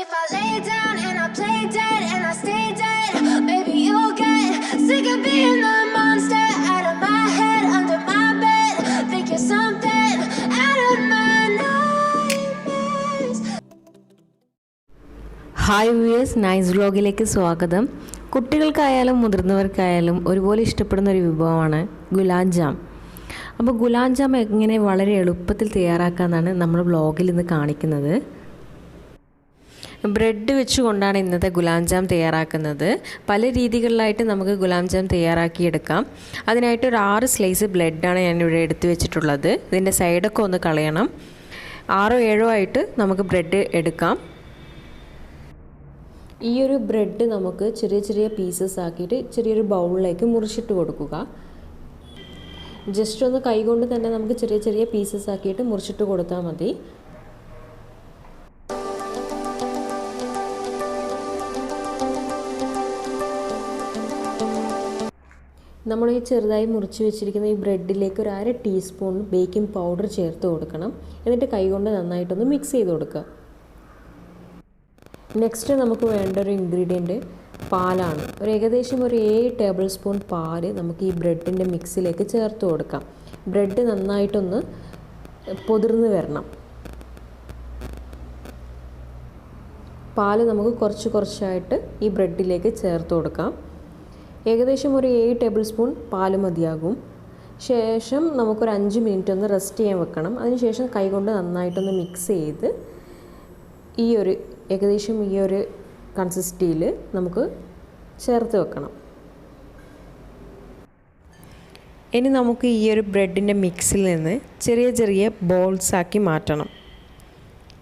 if I lay down and I play dead and I stay dead, maybe you'll get sick of being the monster out of my head, under my bed. Think you're something out of my nightmares. Hi viewers nice വ്ലോഗിലേക്ക് സ്വാഗതം കുട്ടികൾക്കായാലും മുതിർന്നവർക്കായാലും ഒരുപോലെ ഇഷ്ടപ്പെടുന്ന ഒരു വിഭവമാണ് gulab jam അപ്പോൾ gulab jam എങ്ങനെ വളരെ എളുപ്പത്തിൽ തയ്യാറാക്കാമെന്നാണ് നമ്മൾ വ്ലോഗിൽ ഇന്ന് കാണിക്കുന്നത് ബ്രെഡ് വെച്ചുകൊണ്ടാണ് ഇന്നത്തെ ഗുലാം ജാം തയ്യാറാക്കുന്നത്. പല രീതികളിലായിട്ട് നമുക്ക് ഗുലാം ജാം തയ്യാറാക്കിയെടുക്കാം. അതിനായിട്ട് ഒരു ആറ് സ്ലൈസ് ബ്രെഡാണ് ഞാനിവിടെ എടുത്തു വെച്ചിട്ടുള്ളത്. ഇതിന്റെ സൈഡൊക്കെ ഒന്ന് കളയണം. ആറോ ഏഴോ ആയിട്ട് നമുക്ക് ബ്രെഡ് എടുക്കാം. ഈ ഒരു ബ്രെഡ് നമുക്ക് ചെറിയ ചെറിയ പീസസ് ആക്കിയിട്ട് ചെറിയൊരു ബൗളിലേക്ക് മുറിച്ചിട്ട് കൊടുക്കുക. ജസ്റ്റ് ഒന്ന് കൈകൊണ്ട് തന്നെ നമുക്ക് ചെറിയ ചെറിയ പീസസ് ആക്കിയിട്ട് മുറിച്ചിട്ട് കൊടുത്താൽ മതി. നമ്മൾ ഈ ചെറുതായി മുറിച്ച് വെച്ചിരിക്കുന്ന ഈ ബ്രെഡിലേക്ക് ഒരു അര ടീസ്പൂൺ ബേക്കിംഗ് പൗഡർ ചേർത്ത് കൊടുക്കണം. എന്നിട്ട് കൈകൊണ്ട് നന്നായിട്ടൊന്ന് മിക്സ് ചെയ്ത് കൊടുക്കുക. നെക്സ്റ്റ് നമുക്ക് വേണ്ട ഒരു ഇൻഗ്രീഡിയന്റ് പാലാണ്. ഒരു ഏകദേശം ഒരു ഏഴ് ടേബിൾ സ്പൂൺ പാൽ നമുക്ക് ഈ ബ്രെഡിന്റെ മിക്സിലേക്ക് ചേർത്ത് കൊടുക്കാം. ബ്രെഡ് നന്നായിട്ടൊന്ന് പൊതിർന്ന് വരണം. പാൽ നമുക്ക് കുറച്ച് കുറച്ചായിട്ട് ഈ ബ്രെഡിലേക്ക് ചേർത്ത് കൊടുക്കാം. ഏകദേശം ഒരു ഏഴ് ടേബിൾ സ്പൂൺ പാൽ മതിയാകും. ശേഷം നമുക്കൊരു അഞ്ച് മിനിറ്റ് ഒന്ന് റെസ്റ്റ് ചെയ്യാൻ വെക്കണം. അതിനുശേഷം കൈകൊണ്ട് നന്നായിട്ടൊന്ന് മിക്സ് ചെയ്ത് ഈ ഒരു ഏകദേശം ഈ ഒരു കൺസിസ്റ്റിയിൽ നമുക്ക് ചേർത്ത് വെക്കണം. ഇനി നമുക്ക് ഈ ഒരു ബ്രെഡിന്റെ മിക്സിൽ നിന്ന് ചെറിയ ചെറിയ ബോൾസ് ആക്കി മാറ്റണം.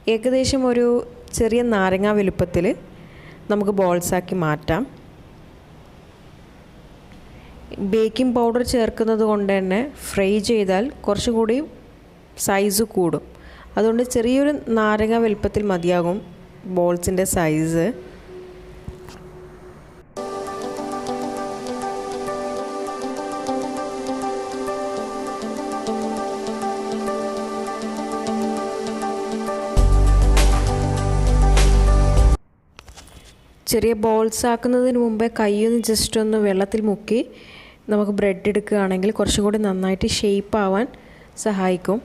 ഏകദേശം ഒരു ചെറിയ നാരങ്ങ വലുപ്പത്തിൽ നമുക്ക് ബോൾസ് ആക്കി മാറ്റാം. ബേക്കിംഗ് പൗഡർ ചേർക്കുന്നത് കൊണ്ട് തന്നെ ഫ്രൈ ചെയ്താൽ കുറച്ചും കൂടി സൈസ് കൂടും. അതുകൊണ്ട് ചെറിയൊരു നാരങ്ങ വലുപ്പത്തിൽ മതിയാകും ബോൾസിന്റെ സൈസ് ചെറിയ ബോൾസ് ആക്കുന്നതിന് മുമ്പേ കൈയൊന്ന് ജസ്റ്റ് ഒന്ന് വെള്ളത്തിൽ മുക്കി നമുക്ക് ബ്രെഡ് എടുക്കുകയാണെങ്കിൽ കുറച്ചും കൂടി നന്നായിട്ട് ഷേപ്പ് ആവാൻ സഹായിക്കും.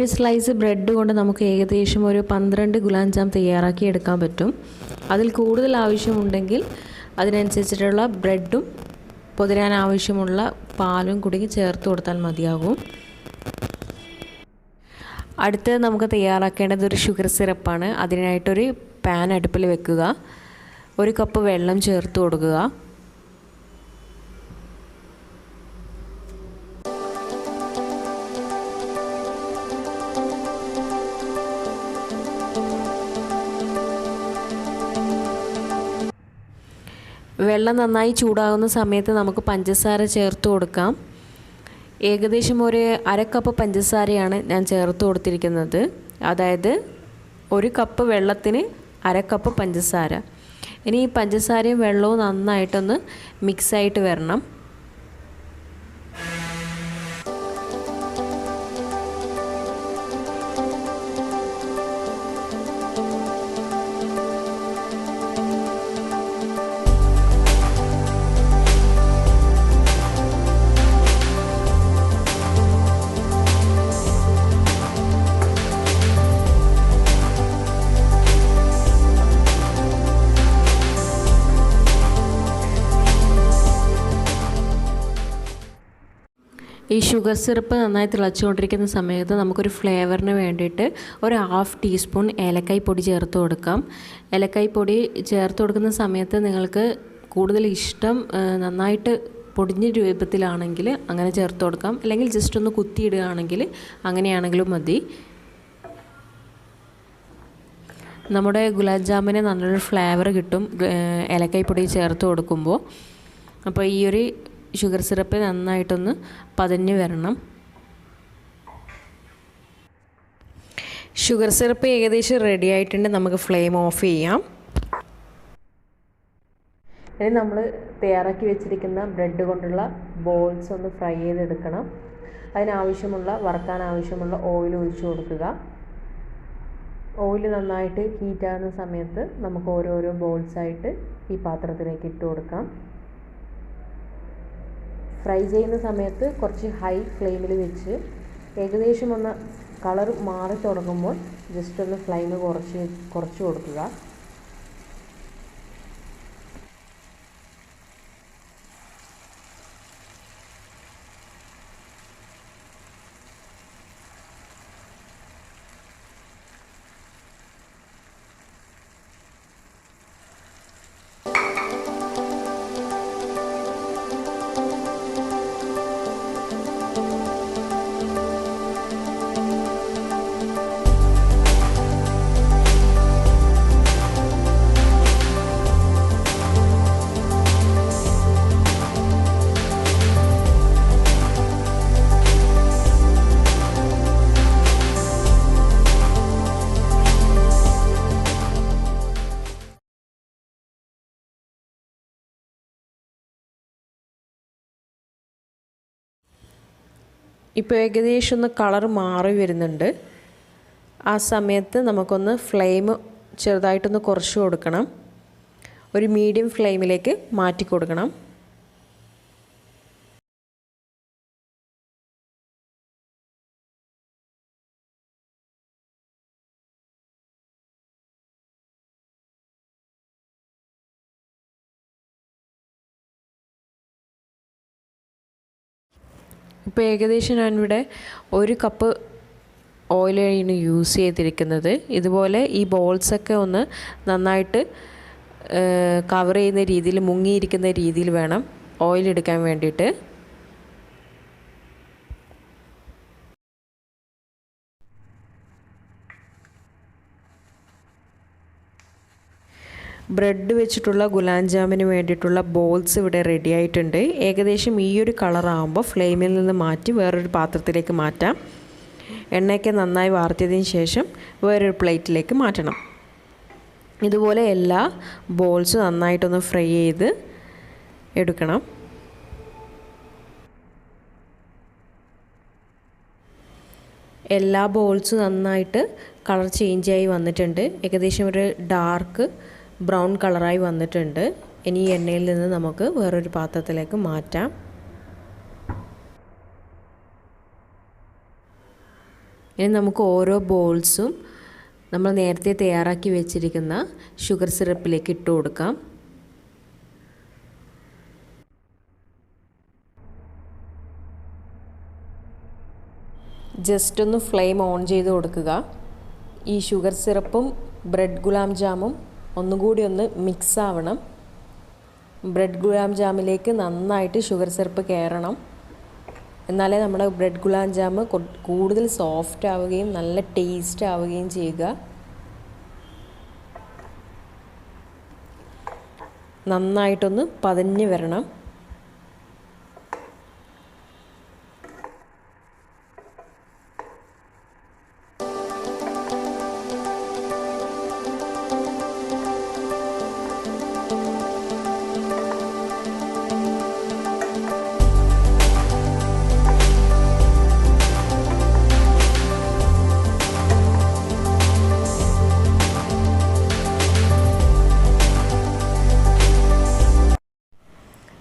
ഏഴ് സ്ലൈസ് ബ്രെഡ് കൊണ്ട് നമുക്ക് ഏകദേശം ഒരു പന്ത്രണ്ട് ഗുലാം ജാം തയ്യാറാക്കി എടുക്കാൻ പറ്റും. അതിൽ കൂടുതൽ ആവശ്യമുണ്ടെങ്കിൽ അതിനനുസരിച്ചിട്ടുള്ള ബ്രെഡും പൊതിരാൻ ആവശ്യമുള്ള പാലും കൂടി ചേർത്ത് കൊടുത്താൽ മതിയാകും. അടുത്തത് നമുക്ക് തയ്യാറാക്കേണ്ടത് ഒരു ഷുഗർ സിറപ്പാണ് അതിനായിട്ടൊരു പാൻ അടുപ്പിൽ വെക്കുക. ഒരു കപ്പ് വെള്ളം ചേർത്ത് കൊടുക്കുക. വെള്ളം നന്നായി ചൂടാകുന്ന സമയത്ത് നമുക്ക് പഞ്ചസാര ചേർത്ത് കൊടുക്കാം. ഏകദേശം ഒരു അര കപ്പ് പഞ്ചസാരയാണ് ഞാൻ ചേർത്ത് കൊടുത്തിരിക്കുന്നത്. അതായത് ഒരു കപ്പ് വെള്ളത്തിന് അര കപ്പ് പഞ്ചസാര. ഇനി ഈ പഞ്ചസാരയും വെള്ളവും നന്നായിട്ടൊന്ന് മിക്സായിട്ട് വരണം. ഈ ഷുഗർ സിറപ്പ് നന്നായി തിളച്ചുകൊണ്ടിരിക്കുന്ന സമയത്ത് നമുക്കൊരു ഫ്ലേവറിന് വേണ്ടിയിട്ട് ഒരു ഹാഫ് ടീസ്പൂൺ ഏലക്കായ് പൊടി ചേർത്ത് കൊടുക്കാം. ഏലക്കായ് പൊടി ചേർത്ത് കൊടുക്കുന്ന സമയത്ത് നിങ്ങൾക്ക് കൂടുതൽ ഇഷ്ടം നന്നായിട്ട് പൊടിഞ്ഞ രൂപത്തിലാണെങ്കിൽ അങ്ങനെ ചേർത്ത് കൊടുക്കാം. അല്ലെങ്കിൽ ജസ്റ്റ് ഒന്ന് കുത്തിയിടുകയാണെങ്കിൽ അങ്ങനെയാണെങ്കിലും മതി. നമ്മുടെ ഗുലാബ് ജാമിന് നല്ലൊരു ഫ്ലേവർ കിട്ടും ഏലക്കായ് പൊടി ചേർത്ത് കൊടുക്കുമ്പോൾ. അപ്പോൾ ഈ ഒരു ഷുഗർ സിറപ്പ് നന്നായിട്ടൊന്ന് പതഞ്ഞ് വരണം. ഷുഗർ സിറപ്പ് ഏകദേശം റെഡി ആയിട്ടുണ്ട്. നമുക്ക് ഫ്ലെയിം ഓഫ് ചെയ്യാം. ഇനി നമ്മൾ തയ്യാറാക്കി വെച്ചിരിക്കുന്ന ബ്രെഡ് കൊണ്ടുള്ള ബോൾസ് ഒന്ന് ഫ്രൈ ചെയ്തെടുക്കണം. അതിനാവശ്യമുള്ള വറുക്കാൻ ആവശ്യമുള്ള ഓയിൽ ഒഴിച്ചു കൊടുക്കുക. ഓയിൽ നന്നായിട്ട് ഹീറ്റാകുന്ന സമയത്ത് നമുക്ക് ഓരോരോ ബോൾസായിട്ട് ഈ പാത്രത്തിലേക്ക് ഇട്ട് കൊടുക്കാം. ഫ്രൈ ചെയ്യുന്ന സമയത്ത് കുറച്ച് ഹൈ ഫ്ലെയിമിൽ വെച്ച് ഏകദേശം ഒന്ന് കളർ മാറി തുടങ്ങുമ്പോൾ ജസ്റ്റ് ഒന്ന് ഫ്ലെയിം കുറച്ച് കുറച്ച് കൊടുക്കുക. ഇപ്പോൾ ഏകദേശം ഒന്ന് കളർ മാറി വരുന്നുണ്ട്. ആ സമയത്ത് നമുക്കൊന്ന് ഫ്ലെയിം ചെറുതായിട്ടൊന്ന് കുറച്ച് കൊടുക്കണം. ഒരു മീഡിയം ഫ്ലെയിമിലേക്ക് മാറ്റി കൊടുക്കണം. ഇപ്പോൾ ഏകദേശം ഞാനിവിടെ ഒരു കപ്പ് ഓയിലാണ് യൂസ് ചെയ്തിരിക്കുന്നത്. ഇതുപോലെ ഈ ബോൾസൊക്കെ ഒന്ന് നന്നായിട്ട് കവർ ചെയ്യുന്ന രീതിയിൽ മുങ്ങിയിരിക്കുന്ന രീതിയിൽ വേണം ഓയിൽ എടുക്കാൻ വേണ്ടിയിട്ട്. ബ്രെഡ് വെച്ചിട്ടുള്ള ഗുലാം ജാമിന് വേണ്ടിയിട്ടുള്ള ബോൾസ് ഇവിടെ റെഡി ആയിട്ടുണ്ട്. ഏകദേശം ഈ ഒരു കളറാകുമ്പോൾ ഫ്ലെയിമിൽ നിന്ന് മാറ്റി വേറൊരു പാത്രത്തിലേക്ക് മാറ്റാം. എണ്ണയൊക്കെ നന്നായി വാർത്തിയതിന് ശേഷം വേറൊരു പ്ലേറ്റിലേക്ക് മാറ്റണം. ഇതുപോലെ എല്ലാ ബോൾസും നന്നായിട്ടൊന്ന് ഫ്രൈ ചെയ്ത് എടുക്കണം. എല്ലാ ബോൾസും നന്നായിട്ട് കളർ ചേഞ്ചായി വന്നിട്ടുണ്ട്. ഏകദേശം ഒരു ഡാർക്ക് ബ്രൗൺ കളറായി വന്നിട്ടുണ്ട്. ഇനി എണ്ണയിൽ നിന്ന് നമുക്ക് വേറൊരു പാത്രത്തിലേക്ക് മാറ്റാം. ഇനി നമുക്ക് ഓരോ ബോൾസും നമ്മൾ നേരത്തെ തയ്യാറാക്കി വെച്ചിരിക്കുന്ന ഷുഗർ സിറപ്പിലേക്ക് ഇട്ട് കൊടുക്കാം. ജസ്റ്റ് ഒന്ന് ഫ്ലെയിം ഓൺ ചെയ്ത് കൊടുക്കുക. ഈ ഷുഗർ സിറപ്പും ബ്രെഡ് ഗുലാം ജാമും ഒന്നുകൂടി ഒന്ന് മിക്സ് ആവണം ബ്രെഡ് ഗുലാം ജാമിലേക്ക് നന്നായിട്ട് ഷുഗർ സിറപ്പ് കയറണം. എന്നാലേ നമ്മുടെ ബ്രെഡ് ഗുലാം ജാമ് കൂടുതൽ സോഫ്റ്റ് ആവുകയും നല്ല ടേസ്റ്റ് ആവുകയും ചെയ്യുക. നന്നായിട്ടൊന്ന് പതഞ്ഞ് വരണം.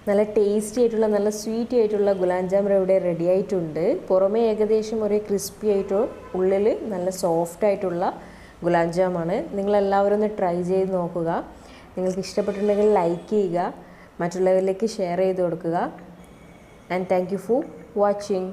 നല്ല ടേസ്റ്റി ആയിട്ടുള്ള നല്ല സ്വീറ്റ് ആയിട്ടുള്ള ഗുലാബ് ജാമുൻ ഇവിടെ റെഡി ആയിട്ടുണ്ട്. പുറമേ ഏകദേശം ഒരു ക്രിസ്പി ആയിട്ടോ ഉള്ളിൽ നല്ല സോഫ്റ്റ് ആയിട്ടുള്ള ഗുലാബ് ജാമാണ്. നിങ്ങളെല്ലാവരും ഒന്ന് ട്രൈ ചെയ്ത് നോക്കുക. നിങ്ങൾക്ക് ഇഷ്ടപ്പെട്ടിട്ടുണ്ടെങ്കിൽ ലൈക്ക് ചെയ്യുക. മറ്റുള്ളവരിലേക്ക് ഷെയർ ചെയ്ത് കൊടുക്കുക. And thank you for watching